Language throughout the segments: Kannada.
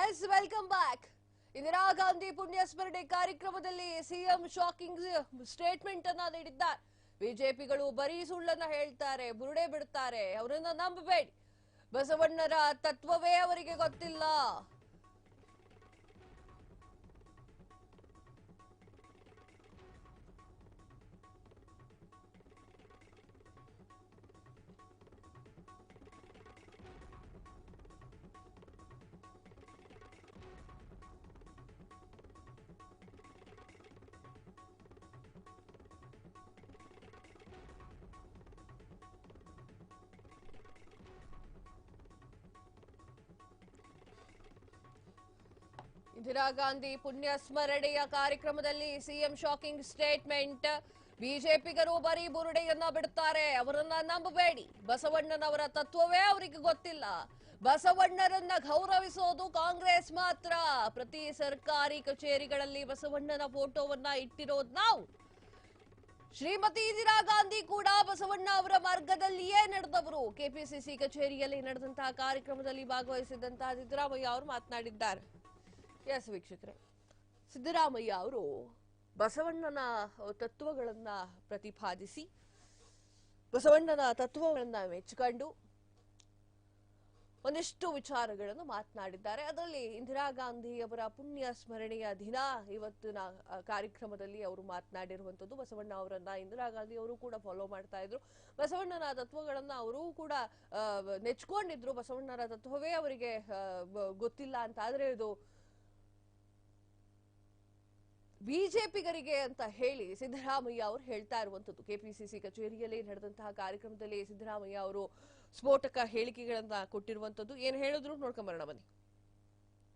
Yes welcome back Indira Gandhi ಪುಣ್ಯ ಸ್ಮರಣೆ ಕಾರ್ಯಕ್ರಮದಲ್ಲಿ ಸಿಎಂ ಶಾಕಿಂಗ್ ಸ್ಟೇಟ್ಮೆಂಟ್ ಅನ್ನ ನೀಡಿದ್ದಾರೆ. ಬಿಜೆಪಿಗಳು ಬರೀ ಸುಳ್ಳನ್ನ ಹೇಳ್ತಾರೆ, ಬುರುಡೆ ಬಿಡ್ತಾರೆ, ಅವರನ್ನ ನಂಬಬೇಡಿ. ಬಸವಣ್ಣರ ತತ್ವವೇ ಅವರಿಗೆ ಗೊತ್ತಿಲ್ಲ. ಇಂದಿರಾ ಗಾಂಧಿ ಪುಣ್ಯ ಸ್ಮರಣೆಯ ಕಾರ್ಯಕ್ರಮದಲ್ಲಿ ಸಿಎಂ ಶಾಕಿಂಗ್ ಸ್ಟೇಟ್ಮೆಂಟ್. ಬಿಜೆಪಿಗರು ಬರೀ ಬುರುಡೆಯನ್ನ ಬಿಡುತ್ತಾರೆ ಅವರನ್ನ ನಂಬಬೇಡಿ. ಬಸವಣ್ಣನವರ ತತ್ವವೇ ಅವರಿಗೆ ಗೊತ್ತಿಲ್ಲ. ಬಸವಣ್ಣರನ್ನ ಗೌರವಿಸೋದು ಕಾಂಗ್ರೆಸ್ ಮಾತ್ರ. ಪ್ರತಿ ಸರ್ಕಾರಿ ಕಚೇರಿಗಳಲ್ಲಿ ಬಸವಣ್ಣನ ಫೋಟೋವನ್ನ ಇಟ್ಟಿರೋದು ನಾವು. ಶ್ರೀಮತಿ ಇಂದಿರಾ ಗಾಂಧಿ ಕೂಡ ಬಸವಣ್ಣ ಅವರ ಮಾರ್ಗದಲ್ಲಿಯೇ ನಡೆದವರು. ಕೆಪಿಸಿಸಿ ಕಚೇರಿಯಲ್ಲಿ ನಡೆದಂತಹ ಕಾರ್ಯಕ್ರಮದಲ್ಲಿ ಭಾಗವಹಿಸಿದಂತಹ ಸಿದ್ದರಾಮಯ್ಯ ಅವರು ಮಾತನಾಡಿದ್ದಾರೆ. ಎಸ್ ವೀಕ್ಷಕರೇ, ಸಿದ್ದರಾಮಯ್ಯ ಅವರು ಬಸವಣ್ಣನ ತತ್ವಗಳನ್ನ ಪ್ರತಿಪಾದಿಸಿ, ಬಸವಣ್ಣನ ತತ್ವಗಳನ್ನ ಮೆಚ್ಚಿಕೊಂಡು ಒಂದಿಷ್ಟು ವಿಚಾರಗಳನ್ನು ಮಾತನಾಡಿದ್ದಾರೆ. ಅದರಲ್ಲಿ ಇಂದಿರಾ ಗಾಂಧಿ ಅವರ ಪುಣ್ಯ ಸ್ಮರಣೆಯ ದಿನ ಇವತ್ತಿನ ಕಾರ್ಯಕ್ರಮದಲ್ಲಿ ಅವರು ಮಾತನಾಡಿರುವಂತದ್ದು ಬಸವಣ್ಣ ಅವರನ್ನ ಇಂದಿರಾ ಗಾಂಧಿ ಅವರು ಕೂಡ ಫಾಲೋ ಮಾಡ್ತಾ ಇದ್ರು. ಬಸವಣ್ಣನ ತತ್ವಗಳನ್ನ ಅವರು ಕೂಡ ನೆಚ್ಕೊಂಡಿದ್ರು ಬಸವಣ್ಣನ ತತ್ವವೇ ಅವರಿಗೆ ಗೊತ್ತಿಲ್ಲ ಅಂತ ಆದ್ರೆ ಇದು ಬಿಜೆಪಿಗರಿಗೆ ಅಂತ ಹೇಳಿ ಸಿದ್ದರಾಮಯ್ಯ ಅವರು ಹೇಳ್ತಾ ಇರುವಂತದ್ದು ಕೆಪಿಸಿಸಿ ಕಚೇರಿಯಲ್ಲಿ ನಡೆದಂತಹ ಕಾರ್ಯಕ್ರಮದಲ್ಲಿ ಸಿದ್ದರಾಮಯ್ಯ ಅವರು ಸ್ಫೋಟಕ ಹೇಳಿಕೆಗಳನ್ನ ಕೊಟ್ಟಿರುವಂತದ್ದು ಏನ್ ಹೇಳಿದ್ರು ನೋಡ್ಕೊಂಬರೋಣ ಬನ್ನಿ.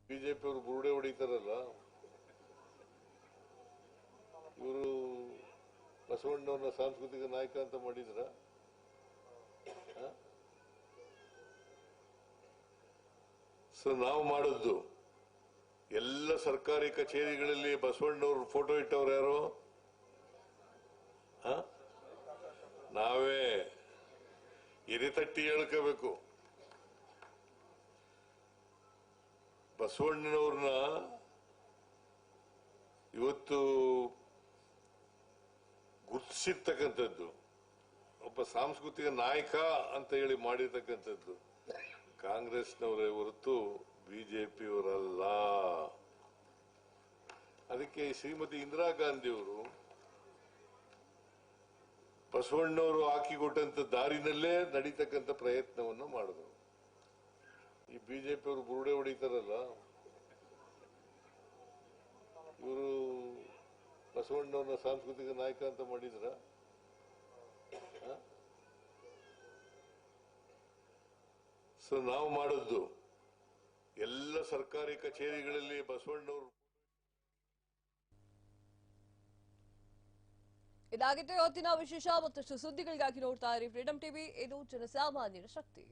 ಬಿಜೆಪಿ ಅವರು ಬುರುಡೆ ಹೊಡಿತಾರಲ್ಲ? ಇವರು ಬಸವಣ್ಣವ್ರನ್ನ ಸಾಂಸ್ಕೃತಿಕ ನಾಯಕ ಅಂತ ಮಾಡಿದ್ರ? ಸೊ ನಾವು ಮಾಡದ್ದು ಎಲ್ಲ ಸರ್ಕಾರಿ ಕಚೇರಿಗಳಲ್ಲಿ ಬಸವಣ್ಣವ್ರ ಫೋಟೋ ಇಟ್ಟವ್ರು ಯಾರು? ಹ? ನಾವೇ ಎರಿತಟ್ಟಿ ಹೇಳ್ಕೋಬೇಕು. ಬಸವಣ್ಣನವ್ರನ್ನ ಇವತ್ತು ಗುರುತಿಸಿರ್ತಕ್ಕಂಥದ್ದು. ಒಬ್ಬ ಸಾಂಸ್ಕೃತಿಕ ನಾಯಕ ಅಂತ ಹೇಳಿ ಮಾಡಿರ್ತಕ್ಕಂಥದ್ದು. ಕಾಂಗ್ರೆಸ್ನವರೇ ಹೊರತು ಅದಕ್ಕೆ ಶ್ರೀಮತಿ ಇಂದಿರಾ ಗಾಂಧಿಯವರು ಬಸವಣ್ಣವರು ಹಾಕಿಕೊಟ್ಟಂತ ದಾರಿನಲ್ಲೇ ನಡೀತಕ್ಕಂಥ ಪ್ರಯತ್ನವನ್ನು ಮಾಡಿದ್ರು. ಈ ಬಿಜೆಪಿ ಅವರು ಬುರುಡೆ ಹೊಡಿತಾರಲ್ಲ, ಇವರು ಬಸವಣ್ಣವ್ರನ್ನ ಸಾಂಸ್ಕೃತಿಕ ನಾಯಕ ಅಂತ ಮಾಡಿದ್ರ? ಸೊ ನಾವು ಮಾಡದ್ದು ಎಲ್ಲ ಸರ್ಕಾರಿ ಕಚೇರಿಗಳಲ್ಲಿ ಬಸವಣ್ಣವರು ಇದಾಗಿತ್ತು ಇವತ್ತಿನ ವಿಶೇಷ ಮತ್ತಷ್ಟು ಸುದ್ದಿಗಳಿಗಾಗಿ ನೋಡ್ತಾ ಇರಿ. ಫ್ರೀಡಂ ಟಿವಿ ಇದು ಜನಸಾಮಾನ್ಯರ ಶಕ್ತಿ.